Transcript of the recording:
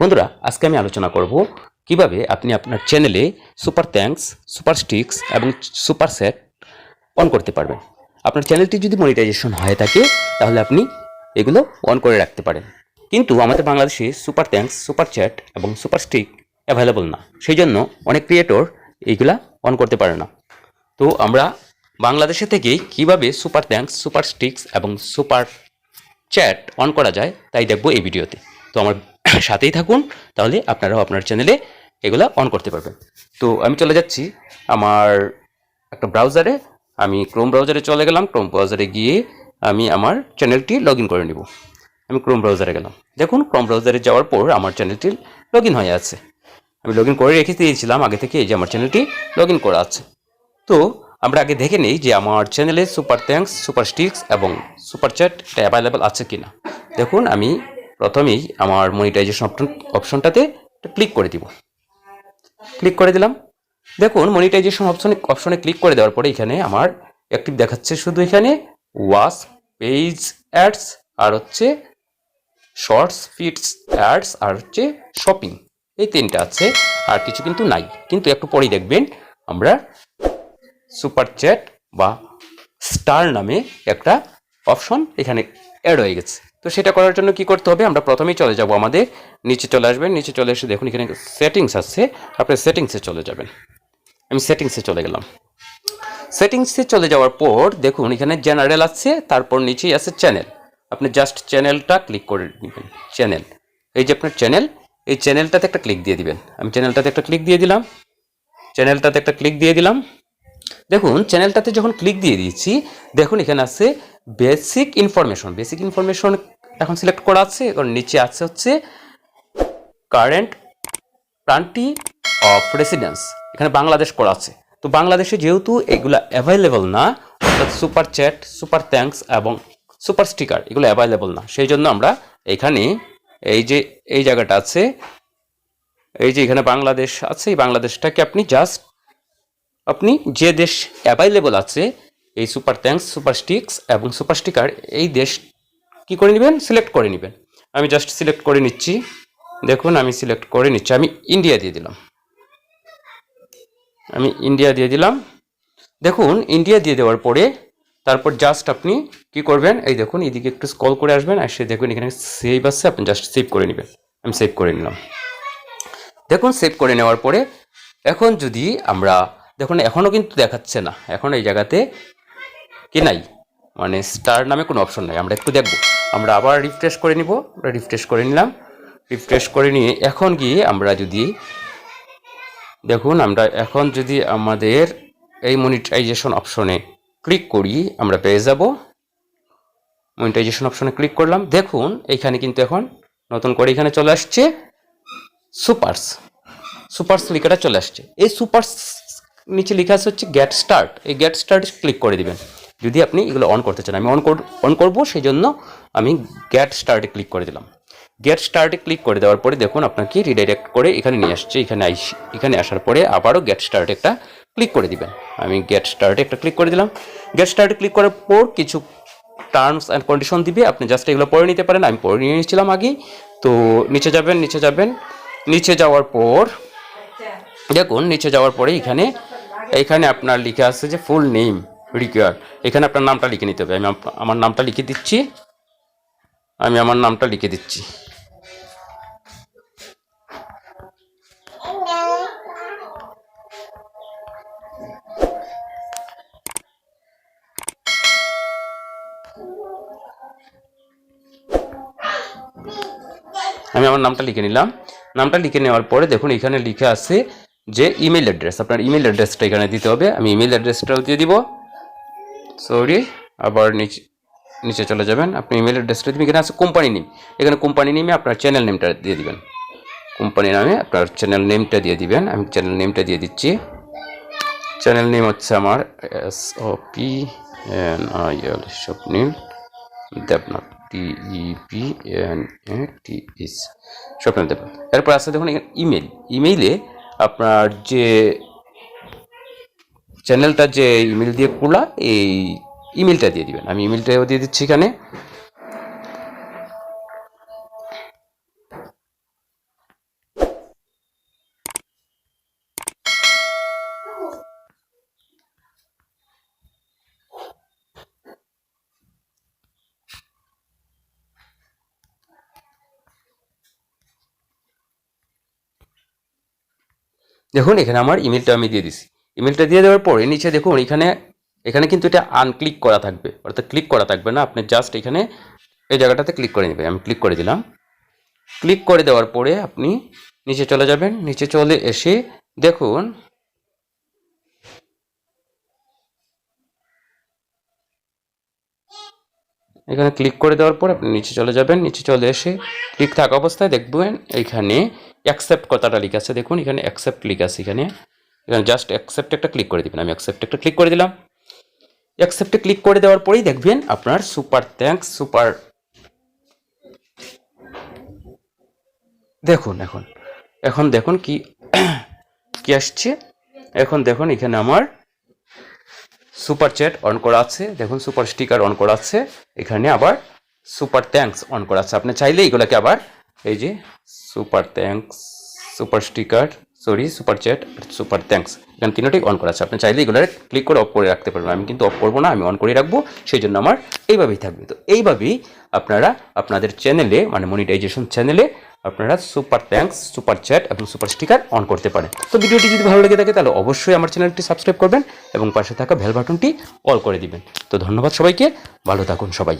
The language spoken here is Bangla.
বন্ধুরা, আজকে আমি আলোচনা করব কীভাবে আপনি আপনার চ্যানেলে সুপার থ্যাঙ্কস সুপার স্টিক্স এবং সুপার সেট অন করতে পারবেন। আপনার চ্যানেলটি যদি মনিটাইজেশন হয়ে থাকে, তাহলে আপনি এগুলো অন করে রাখতে পারেন। কিন্তু আমাদের বাংলাদেশে সুপার থ্যাঙ্কস সুপার চ্যাট এবং সুপার স্টিক অ্যাভেলেবল না। সেই জন্য অনেক ক্রিয়েটর এইগুলা অন করতে পারে না। তো আমরা বাংলাদেশে থেকেই কীভাবে সুপার থ্যাঙ্কস সুপার স্টিক্স এবং সুপার চ্যাট অন করা যায়, তাই দেখব এই ভিডিওতে। তো আমার সাথেই থাকুন, তাহলে আপনারাও আপনার চ্যানেলে এগুলো অন করতে পারবেন। তো আমি চলে যাচ্ছি আমার একটা ব্রাউজারে আমি ক্রোম ব্রাউজারে চলে গেলাম। ক্রোম ব্রাউজারে গিয়ে আমি আমার চ্যানেলটি লগ করে নিব। আমি ক্রোম ব্রাউজারে গেলাম। দেখুন ক্রোম ব্রাউজারে যাওয়ার পর আমার চ্যানেলটি লগ হয়ে আছে। আমি লগ করে রেখে দিয়েছিলাম আগে থেকে এই যে আমার চ্যানেলটি লগ করা আছে। তো আমরা আগে দেখে নেই যে আমার চ্যানেলে সুপার থ্যাঙ্কস সুপার স্টিক্স এবং সুপার চ্যাট এটা অ্যাভেলেবেল আছে কি না দেখুন, আমি প্রথমেই আমার মনিটাইজেশন অপশন অপশনটাতে ক্লিক করে দিব। ক্লিক করে দিলাম। দেখুন মনিটাইজেশন অপশনে অপশনে ক্লিক করে দেওয়ার পরে এখানে আমার অ্যাক্টিভ দেখাচ্ছে শুধু এখানে ওয়াস পেজ অ্যাডস আর হচ্ছে শর্টস ফিটস অ্যাডস আর হচ্ছে শপিং এই তিনটা আছে, আর কিছু কিন্তু নাই। কিন্তু একটু পরেই দেখবেন আমরা সুপার চ্যাট বা স্টার নামে একটা অপশন এখানে অ্যাড হয়ে গেছে। তো সেটা করার জন্য কি করতে হবে? আমরা প্রথমেই চলে যাব আমাদের নিচে চলে আসবেন। নিচে চলে এসে দেখুন এখানে সেটিংস আছে। আপনি সেটিংসে চলে যাবেন। আমি সেটিংসে চলে গেলাম। সেটিংসে চলে যাওয়ার পর দেখুন এখানে জেনারেল আছে, তারপর নিচেই আছে চ্যানেল আপনি জাস্ট চ্যানেলটা ক্লিক করে নেবেন। চ্যানেল এই যে আপনার চ্যানেল এই চ্যানেলটাতে একটা ক্লিক দিয়ে দিবেন। আমি চ্যানেলটাতে একটা ক্লিক দিয়ে দিলাম। চ্যানেলটাতে একটা ক্লিক দিয়ে দিলাম। দেখুন চ্যানেলটাতে যখন ক্লিক দিয়ে দিয়েছি, দেখুন এখানে আছে বেসিক ইনফরমেশন বেসিক ইনফরমেশন এখন সিলেক্ট করা আছে এবং নিচে আছে হচ্ছে কারেন্ট কান্ট্রি অফ রেসিডেন্স, এখানে বাংলাদেশ করা আছে। তো বাংলাদেশে যেহেতু এগুলো অ্যাভেলেবল না, অর্থাৎ সুপার চ্যাট সুপার থ্যাঙ্কস এবং সুপার স্টিকার এগুলো অ্যাভেলেবল না, সেই জন্য আমরা এখানে এই যে, এই জায়গাটা আছে, এই যে এখানে বাংলাদেশ আছে, এই বাংলাদেশটাকে আপনি জাস্ট আপনি যে দেশ অ্যাভেলেবল আছে এই সুপার থ্যাঙ্কস সুপার স্টিক্স এবং সুপার স্টিকার এই দেশ কি করে নেবেন? সিলেক্ট করে নেবেন। আমি জাস্ট সিলেক্ট করে নিচ্ছি। দেখুন, আমি সিলেক্ট করে নিচ্ছি। আমি ইন্ডিয়া দিয়ে দিলাম। আমি ইন্ডিয়া দিয়ে দিলাম। দেখুন ইন্ডিয়া দিয়ে দেওয়ার পরে তারপর জাস্ট আপনি কি করবেন? এই দেখুন এইদিকে একটু স্কল করে আসবেন। আর সে দেখুন, এখানে সেভ আসছে আপনি জাস্ট সেভ করে নেবেন। আমি সেভ করে নিলাম। দেখুন সেভ করে নেওয়ার পরে এখন যদি আমরা, দেখুন এখনও কিন্তু দেখাচ্ছে না। এখন এই জায়গাতে কি নাই? মানে স্টার নামে কোনো অপশন নাই। আমরা একটু দেখব। আমরা আবার রিফ্রেশ করে নিব। আমরা রিফ্রেশ করে নিলাম। রিফ্রেশ করে নিয়ে এখন গিয়ে আমরা যদি দেখুন, আমরা এখন যদি আমাদের এই মনিটাইজেশন অপশনে ক্লিক করি, আমরা পেয়ে যাব। মনিটাইজেশন অপশনে ক্লিক করলাম। দেখুন এইখানে কিন্তু এখন নতুন করে এখানে চলে আসছে সুপারস সুপারস লেখাটা চলে আসছে। এই সুপারস নিচে লেখা আছে হচ্ছে গেট স্টার্ট এই গেট স্টার্ট ক্লিক করে দিবেন। যদি আপনি এগুলো অন করতে চান, আমি অন অন করব সেই জন্য আমি গ্যাট স্টার্টে ক্লিক করে দিলাম। গেট স্টার্টে ক্লিক করে দেওয়ার পরে দেখুন আপনাকে রিডাইরেক্ট করে এখানে নিয়ে আসছে, এখানে এখানে আসার পরে আবারও গেট স্টার্টে একটা ক্লিক করে দিবেন। আমি গেট স্টার্টে একটা ক্লিক করে দিলাম। গেট স্টার্টে ক্লিক করার পর কিছু টার্মস অ্যান্ড কন্ডিশন দিবে, আপনি জাস্ট এগুলো পড়ে নিতে পারেন, আমি পড়ে নিয়ে নিয়েছিলাম আগেই তো নিচে যাবেন নিচে যাবেন, নিচে যাওয়ার পর দেখুন, নিচে যাওয়ার পরে এখানে এখানে আপনার লিখে আসছে যে ফুল নেম রিকোয়ার এখানে আপনার নামটা লিখে নিতে হবে। আমি আমার নামটা লিখে দিচ্ছি। আমি আমার নামটা লিখে দিচ্ছি। আমি আমার নামটা লিখে নিলাম। নামটা লিখে নেওয়ার পরে দেখুন, এখানে লিখে আছে যে ইমেল অ্যাড্রেস আপনার ইমেল অ্যাড্রেসটা এখানে দিতে হবে। আমি ইমেল অ্যাড্রেসটাও দিয়ে দিব। সরি, আবার নিচে নিচে চলে যাবেন। আপনি ইমেল অ্যাড্রেসটা দিবেন। এখানে আছে কোম্পানি নেম এখানে কোম্পানি নেমে আপনার চ্যানেল নেমটা দিয়ে দিবেন। কোম্পানি নামে আপনার চ্যানেল নেমটা দিয়ে দিবেন। আমি চ্যানেল নেমটা দিয়ে দিচ্ছি। চ্যানেল নেম হচ্ছে আমার S O P N I L Swapnil Debnath T E P N A T is Swapnil Debnath. এরপর আছে দেখুন, এখানে ইমেল ইমেইলে আপনার যে চ্যানেলটা যে ইমেল দিয়ে খোলা, এই ইমেলটা দিয়ে দিবেন। আমি ইমেলটাও দিয়ে দিচ্ছি এখানে। দেখুন, এখানে আমার ইমেলটা আমি দিয়ে দিছি। ইমেলটা দিয়ে দেওয়ার পরে নিচে দেখুন, এখানে এখানে কিন্তু এটা আনক্লিক করা থাকবে। অর্থাৎ ক্লিক করা থাকবে না। আপনি জাস্ট এখানে এই জায়গাটাতে ক্লিক করে নেবেন। আমি ক্লিক করে দিলাম। ক্লিক করে দেওয়ার পরে আপনি নিচে চলে যাবেন। নিচে চলে এসে দেখুন, এখানে ক্লিক করে দেওয়ার পর আপনি নিচে চলে যাবেন। নিচে চলে এসে ক্লিক থাকা অবস্থায় দেখবেন, এখানে অ্যাকসেপ্ট কথাটা লিখে আছে। দেখুন, এখানে অ্যাকসেপ্ট লিখে আছে এখানে। এখানে জাস্ট অ্যাকসেপ্ট একটা ক্লিক করে দিবেন। আমি অ্যাকসেপ্ট একটা ক্লিক করে দিলাম। অ্যাকসেপ্টে ক্লিক করে দেওয়ার পরেই দেখবেন আপনার সুপার থ্যাঙ্কস সুপার দেখুন, এখন এখন দেখুন কি কি আসছে? এখন দেখুন এখানে আমার সুপার চ্যাট অন করা আছে। দেখুন সুপার স্টিকার অন করা আছে। এখানে আবার সুপার থ্যাঙ্কস অন করা আছে। আপনি চাইলে এগুলোকে আবার এই যে super thanks super sticker sorry super chat super thanks এখানে তিনটাই অন করা আছে। আপনি চাইলে এগুলো ক্লিক করে অফ করে রাখতে পারবেন। আমি কিন্তু অফ করব না, আমি অন করে রাখব। সেই জন্য আমার এইভাবেই থাকবে। তো এইভাবেই আপনারা আপনাদের চ্যানেলে মানে মনিটাইজেশন চ্যানেলে আপনারা সুপার থ্যাঙ্কস সুপার চ্যাট এবং সুপার স্টিকার অন করতে পারেন। তো ভিডিওটি যদি ভালো লেগে থাকে, তাহলে অবশ্যই আমার চ্যানেলটি সাবস্ক্রাইব করবেন এবং পাশে থাকা বেল বাটনটি অল করে দিবেন। তো ধন্যবাদ সবাইকে। ভালো থাকুন সবাই।